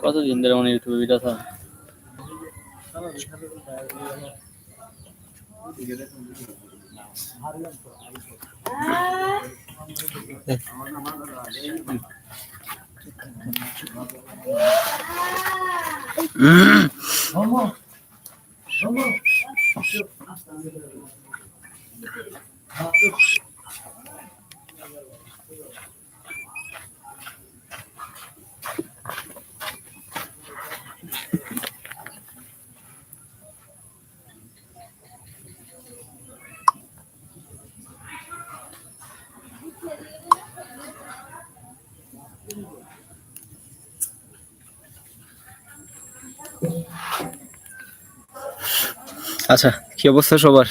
কতদিন ধরে মানে ইউটিউবে ভিডিও আছে আচ্ছা কি অবস্থা সবার?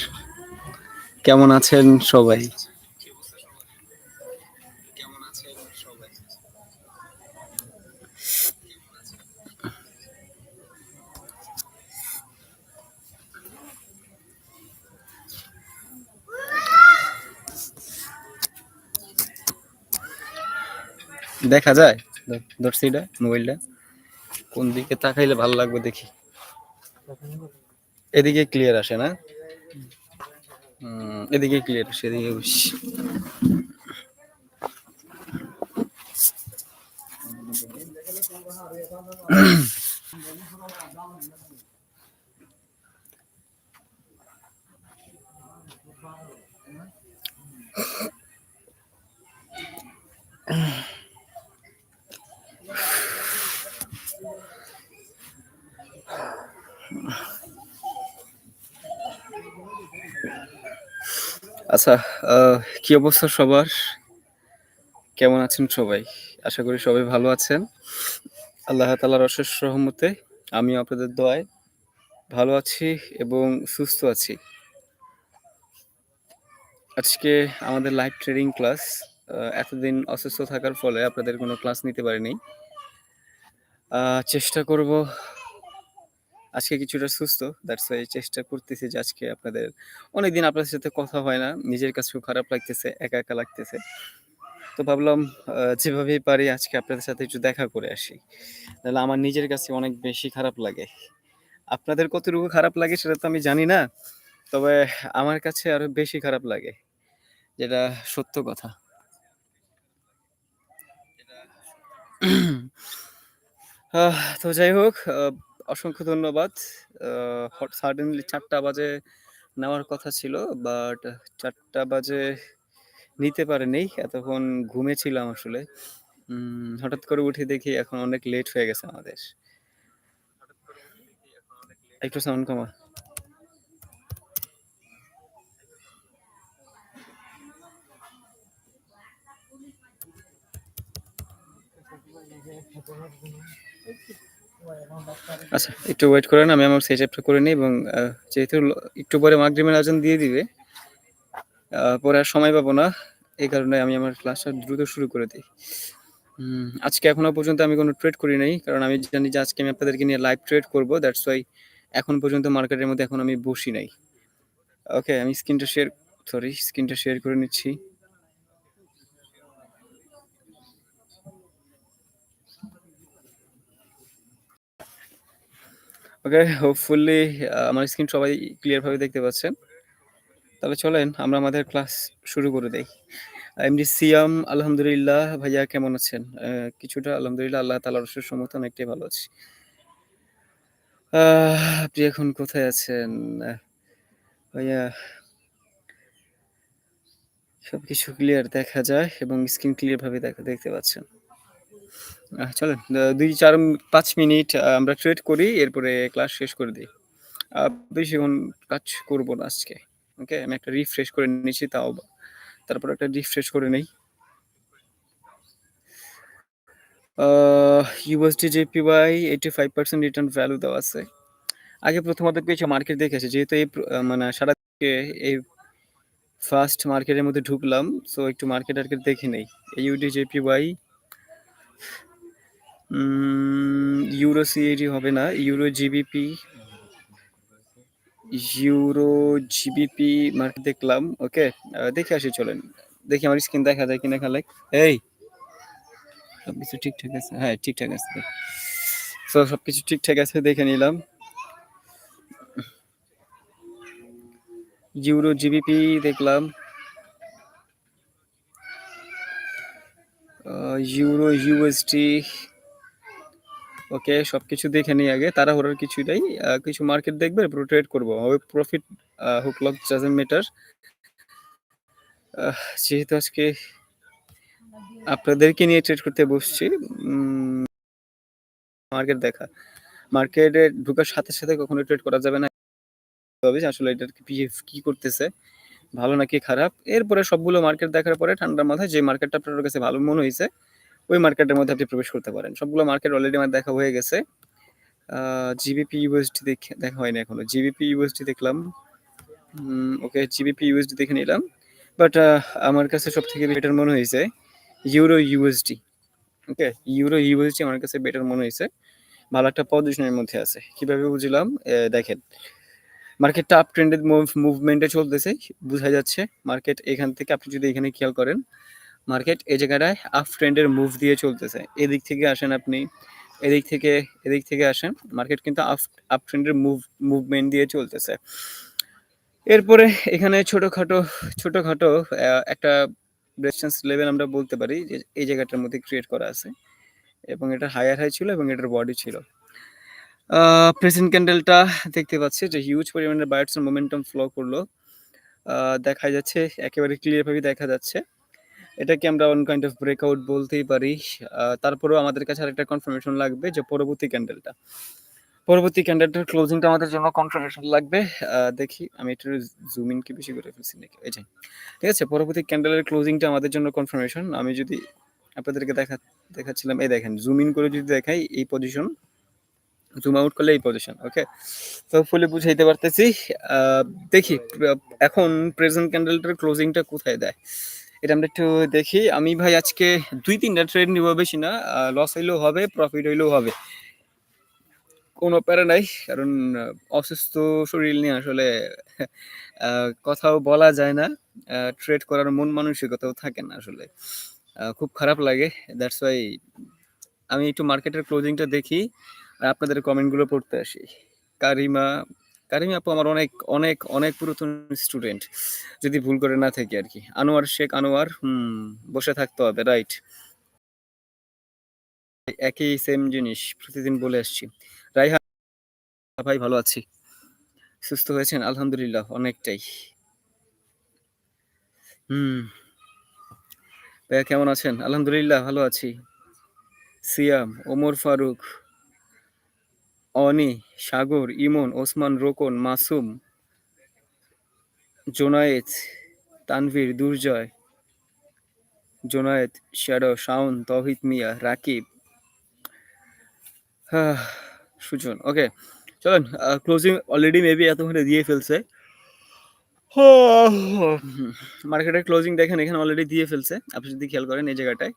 কেমন আছেন সবাই? দেখা যায়? ধরছি মোবাইলটা। কোন দিকে তাকাইলে ভালো লাগবে দেখি। এদিকে ক্লিয়ার আসে না এদিকে ক্লিয়ার আসে এদিকে উস। আচ্ছা কি অবস্থা সবার? কেমন আছেন সবাই? আশা করি সবাই ভালো আছেন। আল্লাহ তালার অশেষ রহমতে আমি আপনাদের দোয়ায় ভালো আছি এবং সুস্থ আছি। আজকে আমাদের লাইভ ট্রেডিং ক্লাস এতদিন অসুস্থ থাকার ফলে আপনাদের কোনো ক্লাস নিতে পারিনি। চেষ্টা করব আজকে কিছুটা সুস্থ দ্যাটস ওয়াই চেষ্টা করতেছি যে আজকে আপনাদের, অনেকদিন আপনাদের সাথে কথা হয় না, নিজের কাছেও খারাপ লাগতেছে, একা একা লাগতেছে। তো ভাবলাম যেভাবেই পারি আজকে আপনাদের সাথে একটু দেখা করে আসি। তাহলে আমার নিজের কাছে অনেক বেশি খারাপ লাগে। আপনাদের কতটুকু খারাপ লাগে সেটা তো আমি জানি না, তবে আমার কাছে আরও বেশি খারাপ লাগে, যেটা সত্য কথা। তো যাই হোক অসংখ্য ধন্যবাদ। সাডেনলি চারটা বাজে নেওয়ার কথা ছিল বাট চারটা বাজে নিতে পারেনি, এতক্ষণ ঘুমেছিলাম আসলে। হঠাৎ করে উঠে দেখি এখন অনেক লেট হয়ে গেছে আমাদের। একটু সাউন্ড কমা আচ্ছা একটু ওয়েট করেন, আমি আমার সেট আপটা করে নিই এবং যেহেতু একটু পরে মাগরিবের আজান দিয়ে দিবে পরে আর সময় পাবো না, এই কারণে আমি আমার ক্লাসটা দ্রুত শুরু করে দিই। আজকে এখনও পর্যন্ত আমি কোনো ট্রেড করি নাই, কারণ আমি জানি যে আজকে আমি আপনাদেরকে নিয়ে লাইভ ট্রেড করব দ্যাটস ওয়াই এখন পর্যন্ত মার্কেটের মধ্যে এখন আমি বসি নাই। ওকে আমি স্ক্রিনটা শেয়ার সরি স্ক্রিনটা শেয়ার করে নিচ্ছি। ওকে হোপফুলি আমার স্ক্রিন সবাই ক্লিয়ার ভাবে দেখতে পাচ্ছেন। তাহলে চলেন, আমরা আমাদের ক্লাস শুরু করে দেই। এমডি সিয়াম আলহামদুলিল্লাহ, ভাইয়া কেমন আছেন? কিছুটা আলহামদুলিল্লাহ, আল্লাহ তালার রসুর সমর্থন অনেকটাই ভালো আছি। আপনি এখন কোথায় আছেন? ভাইয়া, সবকিছু ক্লিয়ার দেখা যায় এবং স্ক্রিন ক্লিয়ার ভাবে দেখা, দেখতে পাচ্ছেন। চলেন দুই চার পাঁচ মিনিট আমরা ট্রেড করি, এরপরে ক্লাস শেষ করে দিই। বেশিক্ষণ কাজ করব না আজকে ওকে আমি একটা রিফ্রেশ করে নিয়েছি, তাও তারপর একটা রিফ্রেশ করে নেই। USD JP JPY eighty five percent return value দেওয়া আছে। আগে প্রথমত পেয়েছে মার্কেট দেখেছে, যেহেতু এই মানে সারা এই ফার্স্ট মার্কেটের মধ্যে ঢুকলাম সো একটু মার্কেট টার্কেট দেখে নেই। UD JP JPY euro CAD হবে না, euro GBP euro GBP market দেখলাম ওকে দেখে আসি, চলেন। দেখি আমার স্ক্রিন দেখা যায় কিনা খালে। এই! সবকিছু ঠিকঠাক আছে। হ্যাঁ ঠিকঠাক আছে। সো সবকিছু ঠিকঠাক আছে, দেখে নিলাম। ইউরো জিবিপি দেখলাম। ইউরো ইউএসডি ওকে সবকিছু দেখে নিই আগে, তাড়াহুড়োর কিছুই নাই। কিছু মার্কেট দেখবে পুরো ট্রেড করব। হবে প্রফিট হুক লক ডাজেন্ট ম্যাটার যেহেতু আজকে আপনাদেরকে নিয়ে ট্রেড করতে বসছি মার্কেট দেখা। মার্কেটে ঢোকার সাথে সাথে কখনো ট্রেড করা যাবে না। আসলে এটার কি করতেছে? ভালো নাকি খারাপ? এরপরে সবগুলো মার্কেট দেখার পরে ঠান্ডার মাথায় যে মার্কেটটা আপনার কাছে ভালো মনে হয়েছে, ওই মার্কেটের মধ্যে আপনি প্রবেশ করতে পারেন। সবগুলো মার্কেট অলরেডি আমার দেখা হয়ে গেছে। জিবিপি ইউএসডি দেখে দেখা হয়নি এখনও। জিবিপি ইউএসডি দেখলাম। ওকে জিবিপি ইউএসডি দেখে নিলাম। বাট আমার কাছে সব থেকে বেটার মনে হয়েছে euro USD okay euro USD আমার কাছে বেটার মনে হয়েছে। ভালো একটা পজিশনের মধ্যে আছে। কীভাবে বুঝলাম? দেখেন মার্কেটটা আপ ট্রেন্ডের মুভমেন্টে চলতেছে, বোঝা যাচ্ছে। মার্কেট এখান থেকে আপনি যদি এখানে খেয়াল করেন মার্কেট এই জায়গাটায় আপ ট্রেন্ডের মুভ দিয়ে চলতেছে। এদিক থেকে আসেন আপনি, এদিক থেকে এদিক থেকে আসেন মার্কেট কিন্তু আপ আপ ট্রেন্ডের মুভ মুভমেন্ট দিয়ে চলতেছে। এরপরে এখানে ছোটোখাটো ছোটোখাটো একটা রেজিস্ট্যান্স লেভেল আমরা বলতে পারি যে, এই জায়গাটার মধ্যে ক্রিয়েট করা আছে। এবং এটা হায়ার হাই ছিল এবং এটার বডি ছিল। প্রেজেন্ট ক্যান্ডেলটা দেখতে পাচ্ছি যে হিউজ পরিমাণে বায়ার্স মোমেন্টাম ফ্লো করল। দেখা যাচ্ছে, একেবারে ক্লিয়ার ভাবে দেখা যাচ্ছে। এটাকে আমরা অন কাইন্ড অফ ব্রেকআউট বলতেই পারি। তারপরেও আমাদের কাছে আরেকটা কনফার্মেশন লাগবে যে পরবর্তী ক্যান্ডেলটা পরবর্তী ক্যান্ডেলটার ক্লোজিংটা আমাদের জন্য কনফার্মেশন লাগবে। দেখি, আমি একটু জুম ইন কি বেশি করে ফেলছি নাকি? এই যে, ঠিক আছে? পরবর্তী ক্যান্ডেলের ক্লোজিংটা আমাদের জন্য কনফার্মেশন আমি যদি আপনাদেরকে দেখা, দেখাচ্ছিলাম, এই দেখেন জুম ইন করে যদি দেখাই, এই পজিশন জুম আউট করলে এই পজিশন ওকে তো ফুলে বুঝাইতে পারতেছি। দেখি, এখন প্রেজেন্ট ক্যান্ডেলটার ক্লোজিংটা কোথায় দেয়? এটা আমরা একটু দেখি। আমি ভাই আজকে দুই, তিনটা ট্রেড নিব বেশি না লস হইলেও হবে প্রফিট হইলেও হবে। কোনো প্যারা নাই, কারণ অসুস্থ শরীর নিয়ে আসলে কথাও বলা যায় না। ট্রেড করার মন মানসিকতাও থাকে না আসলে। খুব খারাপ লাগে দ্যাটস ওয়াই আমি একটু মার্কেটের ক্লোজিংটা দেখি। আপনাদের কমেন্টগুলো পড়তে আসি। কারিমা কারিমা আপু আমার অনেক অনেক অনেক পুরাতন স্টুডেন্ট, যদি ভুল করে না থাকি আর কি। আনোয়ার শেখ, আনোয়ার, হুম, বসে থাকতে হবে, রাইট। একই সেম জিনিস, প্রতিদিন বলে আসছি। রাইহান ভাই, ভালো আছি। সুস্থ হয়েছেন? আলহামদুলিল্লাহ, অনেকটাই। হুম। ভাইয়া কেমন আছেন? আলহামদুলিল্লাহ, ভালো আছি। সিয়াম, ওমর ফারুক অনি সাগর ইমন ওসমান রোকন মাসুম জোনায়েত তানভীর দুর্জয় জোনায়েত শ্যাডো শাওন তহিদ মিয়া রাকিব। হ্যাঁ, সুজন ওকে চলেন ক্লোজিং অলরেডি মেবি এতক্ষণে দিয়ে ফেলছে। মার্কেটের ক্লোজিং দেখেন এখানে অলরেডি দিয়ে ফেলছে। আপনি যদি খেয়াল করেন এই জায়গাটায়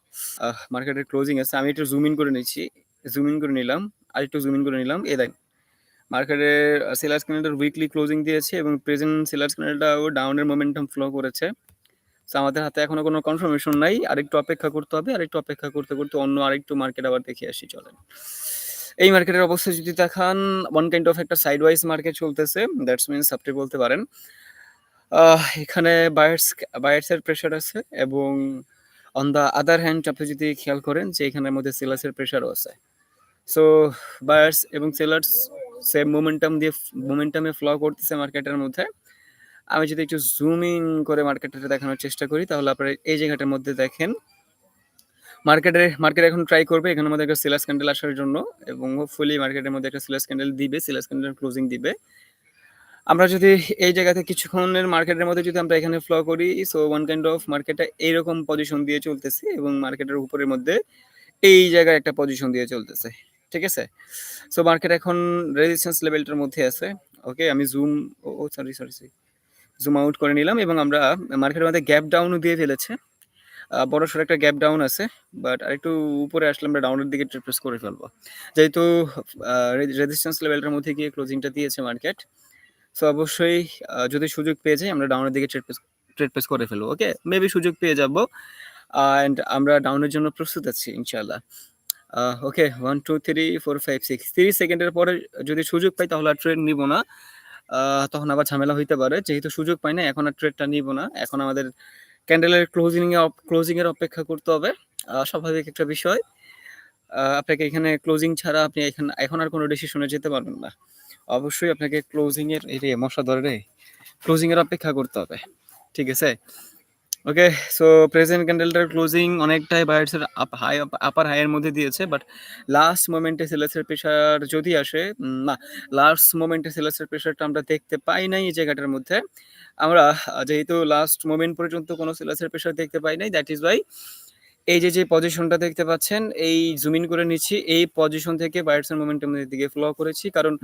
মার্কেটের ক্লোজিং আছে। আমি একটু জুম ইন করে নিচ্ছি। জুম ইন করে নিলাম, আর একটু জুম ইন করে নিলাম। এ দেখ মার্কেটের সেলার্স ক্যান্ডেলটার উইকলি ক্লোজিং দিয়েছে এবং প্রেজেন্ট সেলার্স ক্যান্ডেলটাও ডাউনের মোমেন্টাম ফ্লো করেছে। তো আমাদের হাতে এখনও কোনো কনফার্মেশন নাই। আরেকটু অপেক্ষা করতে হবে, আরেকটু অপেক্ষা করতে করতে অন্য আরেকটু মার্কেট আবার দেখে আসি, চলেন। এই মার্কেটের অবস্থা যদি দেখান ওয়ান কাইন্ড অফ একটা সাইড ওয়াইজ মার্কেট চলতেছে দ্যাটস মিনস আপনি বলতে পারেন এখানে বায়ার্স বায়ার্সের প্রেশার আছে এবং অন দ্য আদার হ্যান্ড আপনি যদি খেয়াল করেন যে এখানের মধ্যে সেলার্সের প্রেশারও আছে। সো বায়ার্স এবং সেলার্স সেম মোমেন্টাম দিয়ে মোমেন্টামে ফ্লো করতেছে মার্কেটের মধ্যে। আমি যদি একটু জুম ইন করে মার্কেটটা দেখানোর চেষ্টা করি, তাহলে আপনারা এই জায়গাটার মধ্যে দেখেন। মার্কেটে মার্কেট এখন ট্রাই করবে এখানের মধ্যে একটা সিলাস ক্যান্ডেল আসার জন্য এবং হোপফুলি মার্কেটের মধ্যে একটা সিলাস ক্যান্ডেল দিবে সিলাস ক্যান্ডেল ক্লোজিং দিবে। আমরা যদি এই জায়গাতে কিছুক্ষণের মার্কেটের মধ্যে যদি আমরা এখানে ফ্লো করি সো ওয়ান কাইন্ড অফ মার্কেটটা এইরকম পজিশন দিয়ে চলতেছে এবং মার্কেটের উপরের মধ্যে এই জায়গায় একটা পজিশন দিয়ে চলতেছে। ঠিক আছে? সো মার্কেট এখন রেজিস্ট্যান্স লেভেলটার মধ্যে আছে। ওকে আমি জুম ও sorry sorry sorry zoom out করে নিলাম এবং আমরা মার্কেটের মধ্যে গ্যাপ ডাউনও দিয়ে ফেলেছে। বড় সড়ো একটা গ্যাপ ডাউন আছে বাট আরেকটু উপরে আসলে আমরা ডাউনের দিকে ট্রেপ্রেস করে ফেলব। যেহেতু রেজিস্ট্যান্স লেভেলটার মধ্যে গিয়ে ক্লোজিংটা দিয়েছে মার্কেট সো অবশ্যই যদি সুযোগ পেয়ে যাই, আমরা ডাউনের দিকে ট্রেড পেস ট্রেড পেস করে ফেলব ওকে মেবি সুযোগ পেয়ে যাব অ্যান্ড আমরা ডাউনের জন্য প্রস্তুত আছি ইনশাল্লাহ okay one two three four five six তিরিশ সেকেন্ডের পরে যদি সুযোগ পাই তাহলে আর ট্রেড নিব না। তখন আবার ঝামেলা হইতে পারে। যেহেতু সুযোগ পাই না এখন আর ট্রেডটা নিব না। এখন আমাদের ক্যান্ডেলের ক্লোজিং ক্লোজিং এর অপেক্ষা করতে হবে। স্বাভাবিক একটা বিষয়। আপনাকে এখানে ক্লোজিং ছাড়া আপনি এখানে, এখন আর কোনো ডিসিশনে যেতে পারবেন না। অবশ্যই আপনাকে ক্লোজিং এর এই রে মশা ধরে রে অপেক্ষা করতে হবে। ঠিক আছে? ওকে সো প্রেজেন্ট ক্যান্ডেলটার ক্লোজিং অনেকটাই বায়ার্সের আপ হাই আপার হাইয়ের মধ্যে দিয়েছে বাট লাস্ট মোমেন্টে সেলেসের প্রেশার যদি আসে না লাস্ট মোমেন্টে সেলেসের প্রেশারটা আমরা দেখতে পাই নাই এই জায়গাটার মধ্যে। আমরা যেহেতু লাস্ট মোমেন্ট পর্যন্ত কোনো সেলেসের প্রেশার দেখতে পাই নাই দ্যাট ইজ ওয়াই এই যে যে পজিশনটা দেখতে পাচ্ছেন, এই জুমিন করে নিচ্ছি। এই পজিশন থেকে বায়ার্সের মোমেন্টামের দিকে ফ্লো করেছি, কারণ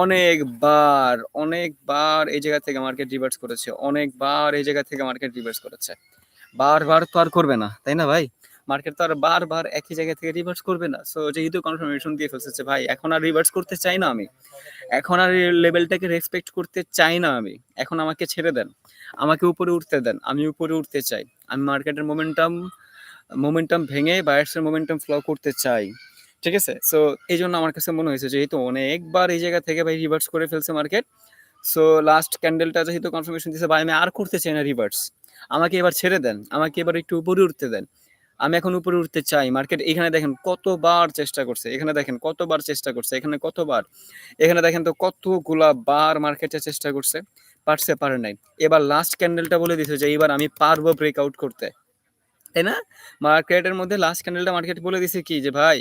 অনেকবার অনেকবার এই জায়গা থেকে মার্কেট রিভার্স করেছে। অনেকবার এই জায়গা থেকে মার্কেট রিভার্স করেছে। বারবার তো আর করবে না, তাই না ভাই? মার্কেট তো আর বারবার একই জায়গা থেকে রিভার্স করবে না। সো যেহেতু কনফার্মেশন দিয়ে ফেলছে, ভাই, এখন আর রিভার্স করতে চাই না আমি। এখন আর লেভেলটাকে রেসপেক্ট করতে চাই না আমি। এখন আমাকে ছেড়ে দেন। আমাকে উপরে উঠতে দেন। আমি উপরে উঠতে চাই। আমি মার্কেটের মোমেন্টাম মোমেন্টাম ভেঙে বায়ার্সের মোমেন্টাম ফ্লো করতে চাই, ঠিক আছে? সো এই জন্য আমার কাছে মনে হয়েছে যেহেতু অনেকবার এই জায়গা থেকে ভাই রিভার্স করে ফেলছে মার্কেট সো লাস্ট ক্যান্ডেলটা যেহেতু কনফার্মেশন দিয়েছে ভাই, আমি আর করতে চাই না রিভার্স আমাকে এবার ছেড়ে দেন, আমাকে এবার একটু উপরে উঠতে দেন। আমি এখন উপরে উঠতে চাই। মার্কেট এখানে দেখেন কতবার চেষ্টা করছে, এখানে দেখেন কতবার চেষ্টা করছে, এখানে কতবার, এখানে দেখেন তো কতগুলা বার মার্কেটে চেষ্টা করছে, পারছে, পারে নাই। এবার লাস্ট ক্যান্ডেলটা বলে দিছে যে এবার আমি পারব ব্রেকআউট করতে। তাই না? মার্কেটের মধ্যে লাস্ট ক্যান্ডেলটা মার্কেট বলে দিছে কি যে, ভাই,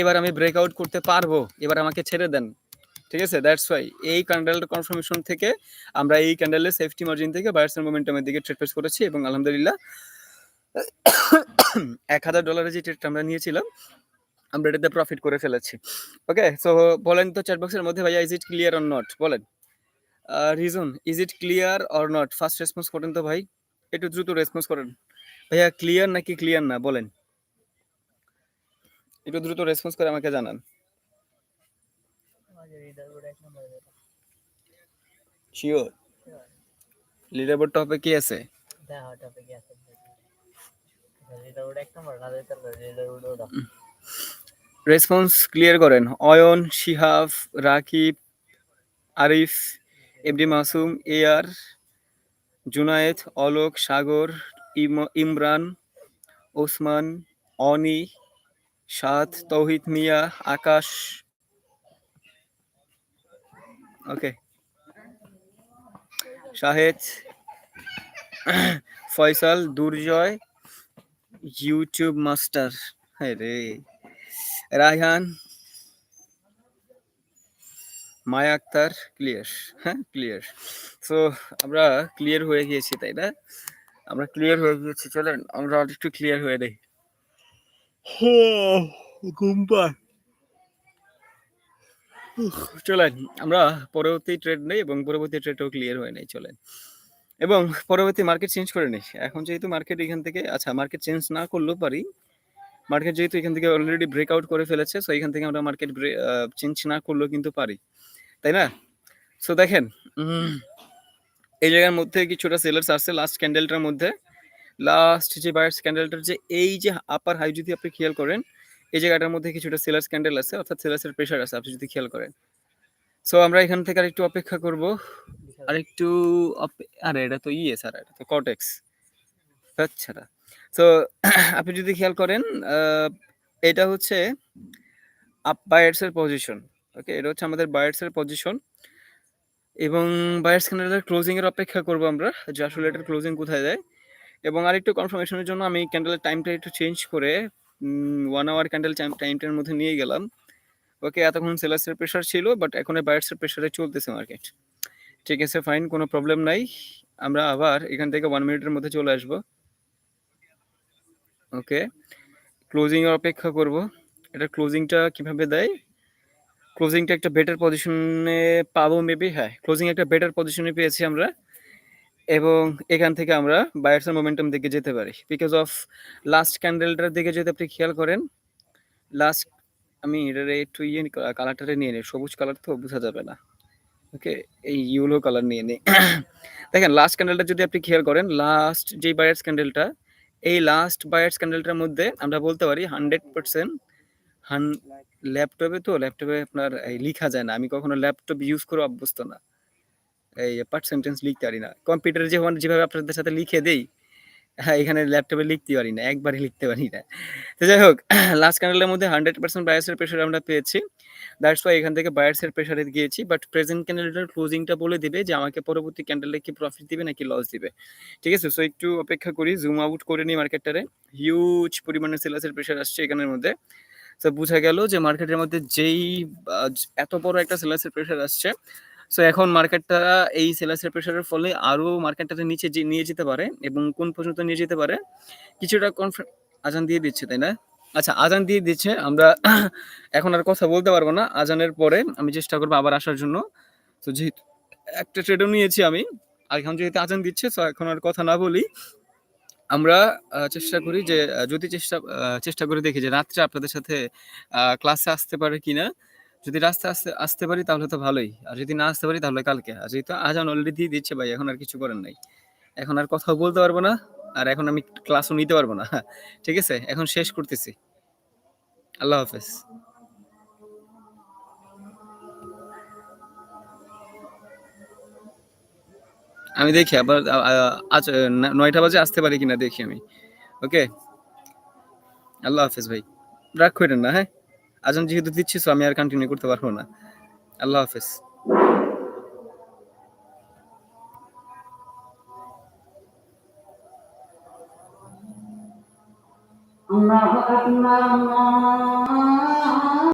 এবার আমি ব্রেকআউট করতে পারব, এবার আমাকে ছেড়ে দেন। ঠিক আছে? দ্যাটস ওয়াই এই ক্যান্ডেলটা কনফার্মেশন থেকে আমরা এই ক্যান্ডেলের সেফটি মার্জিন থেকে বায়ার্সের মোমেন্টামের দিকে ট্রেড পেস করেছি এবং আলহামদুলিল্লাহ এক হাজার ডলারের যে ট্রেডটা আমরা নিয়েছিলাম, আমরা এটাতে প্রফিট করে ফেলেছি। ওকে সো বলেন তো চ্যাট বক্সের মধ্যে ভাইয়া is it clear or not বলেন। Reason is it clear or not first response করেন তো ভাই। একটু দ্রুত রেসপন্স করেন। ভাইয়া ক্লিয়ার নাকি ক্লিয়ার না? বলেন। একটু দ্রুত রেসপন্স করে আমাকে জানান। শিওর লিডার বোর্ড টপে কি আছে? রেসপন্স ক্লিয়ার করেন। Ayon Shihab Rakib Arif MD Masum A R Junayed Alok Sagar Imran, Osman, Oni, Saad, Tauhid, Mia, Akash. Okay Shahed, Faisal, Durjoy, YouTube master. হ্যাঁ রে। রায়হান, মায়া আক্তার, ক্লিয়ার। হ্যাঁ ক্লিয়ার। সো আমরা clear হয়ে গিয়েছি, তাই না? আমরা ক্লিয়ার হয়ে গিয়েছি চলেন আমরা একটু ক্লিয়ার হয়ে নেই ঘুম পায়। চলেন আমরা পরবর্তী ট্রেড নেই এবং পরবর্তী ট্রেডও ক্লিয়ার হয়ে নেই চলেন। এবং পরবর্তী মার্কেট চেঞ্জ করে নেই। এখন যেহেতু মার্কেট এখান থেকে আচ্ছা মার্কেট চেঞ্জ না করলেও পারি। মার্কেট যেহেতু এখান থেকে অলরেডি ব্রেকআউট করে ফেলেছে সো এখান থেকে আমরা মার্কেট চেঞ্জ না করলেও কিন্তু পারি। তাই না? সো দেখেন এই জায়গার মধ্যে কিছুটা সেলার্স আসছে লাস্ট ক্যান্ডেলটার মধ্যে। লাস্ট যে বায়ার্স ক্যান্ডেলটার যে এই যে আপার হাই যদি আপনি খেয়াল করেন, এই জায়গাটার মধ্যে কিছুটা সেলার্স ক্যান্ডেল আছে, অর্থাৎ সেলার্সের প্রেশার আছে, আপনি যদি খেয়াল করেন। সো আমরা এখান থেকে আরেকটু অপেক্ষা করব। আরেকটু আরে এটা তো ইয়ে স্যার এটা তো কটেক্স আচ্ছা সো আপনি যদি খেয়াল করেন এটা হচ্ছে আপ বায়ার্সের পজিশন ওকে এটা হচ্ছে আমাদের বায়ার্সের পজিশন এবং বায়ার্স ক্যান্ডেলের ক্লোজিং এর অপেক্ষা করব আমরা, যে আসলে এটার ক্লোজিং কোথায় যায় এবং আরেকটু কনফার্মেশনের জন্য আমি ক্যান্ডেলের টাইমটা একটু চেঞ্জ করে ওয়ান আওয়ার ক্যান্ডেল টাইমটার মধ্যে নিয়ে গেলাম। ওকে এতক্ষণ সেলার্সের প্রেশার ছিল বাট এখন বায়ার্সের প্রেশারে চলতেছে মার্কেট ঠিক আছে ফাইন কোনো প্রবলেম নাই। আমরা আবার এখান থেকে ওয়ান মিনিটের মধ্যে চলে আসব। ওকে ক্লোজিং অপেক্ষা করব। এটা ক্লোজিংটা কীভাবে দেয়? ক্লোজিংটা একটা বেটার পজিশনে পাবো মেবি হ্যাঁ ক্লোজিং একটা বেটার পজিশনে পেয়েছি আমরা এবং এখান থেকে আমরা বায়ার্সের মোমেন্টাম দিকে যেতে পারি। বিকজ অফ লাস্ট ক্যান্ডেলটার দিকে যদি আপনি খেয়াল করেন লাস্ট আমি এটারে একটু ইয়ে কালারটারে নিয়ে নিই, সবুজ কালার তো বোঝা যাবে না। ওকে এই ইউলো কালার নিয়ে নিই। দেখেন লাস্ট ক্যান্ডেলটা যদি আপনি খেয়াল করেন লাস্ট যে বায়ার্স ক্যান্ডেলটা এই লাস্ট বায়ার্স ক্যান্ডেলটার মধ্যে আমরা বলতে পারি হান্ড্রেড পার্সেন্ট হান ল্যাপটপে তো, ল্যাপটপে আপনার লিখা যায় না। আমি কখনো ল্যাপটপ ইউজ করে অভ্যস্ত না। এই পার্ট সেন্টেন্স লিখতে পারি না। কম্পিউটারে যেমন যেভাবে আপনাদের সাথে লিখে দেই হ্যাঁ এখানে ল্যাপটপে লিখতে পারি না, একবারই লিখতে পারি না। তো যাই হোক লাস্ট ক্যান্ডেলের মধ্যে হান্ড্রেড পার্সেন্ট বায়ার্সের প্রেশার আমরা পেয়েছি। দ্যাটস ওয়াই এখান থেকে বায়ার্সের প্রেশারে গিয়েছি। বাট প্রেজেন্ট ক্যান্ডেলটার ক্লোজিংটা বলে দিবে যে আমাকে পরবর্তী ক্যান্ডেলে কি প্রফিট দিবে নাকি লস দিবে। ঠিক আছে? সো একটু অপেক্ষা করি জুম আউট করে নিই মার্কেটটারে হিউজ পরিমাণে সেলাসের প্রেশার আসছে এখানের মধ্যে। তো বোঝা গেল যে মার্কেটের মধ্যে যেই এত বড় একটা সেলাসের প্রেশার আসছে। সো এখন মার্কেটটা এই সেলাসের প্রেশারের ফলে আরও মার্কেটটাতে নিচে যে- নিয়ে যেতে পারে এবং কোন পর্যন্ত নিয়ে যেতে পারে, কিছুটা কনফার্ম আজান দিয়ে দিচ্ছে, তাই না? আচ্ছা আজান দিয়ে দিচ্ছে, আমরা এখন আর কথা বলতে পারব না। আজানের পরে আমি চেষ্টা করব আবার আসার জন্য। তো যেহেতু একটা ট্রেডও নিয়েছি আমি আর এখন যেহেতু আজান দিচ্ছে তো এখন আর কথা না বলি। আমরা চেষ্টা করি যে যদি চেষ্টা চেষ্টা করে দেখি যে রাত্রে আপনাদের সাথে ক্লাসে আসতে পারে কিনা, যদি রাস্তা আসতে আসতে পারি তাহলে তো ভালোই। আর যদি না আসতে পারি তাহলে কালকে। আর যেহেতু আজ আজান অলরেডি দিচ্ছে ভাই, এখন আর কিছু করার নাই। এখন আর কথাও বলতে পারব না, আর এখন আমি ক্লাসও নিতে পারব না। ঠিক আছে? এখন শেষ করতেছি। আল্লাহ হাফেজ। আমি দেখি আবার আ- আ- আজ আহ, ন- নয়টা বাজে আসতে পারি কিনা দেখি আমি ওকে আল্লাহ হাফেজ ভাই রাগ করেন না হ্যাঁ আজান যেহেতু দিচ্ছি so আমি আর কন্টিনিউ করতে পারবো না আল্লাহ হাফেজ الله أكبر الله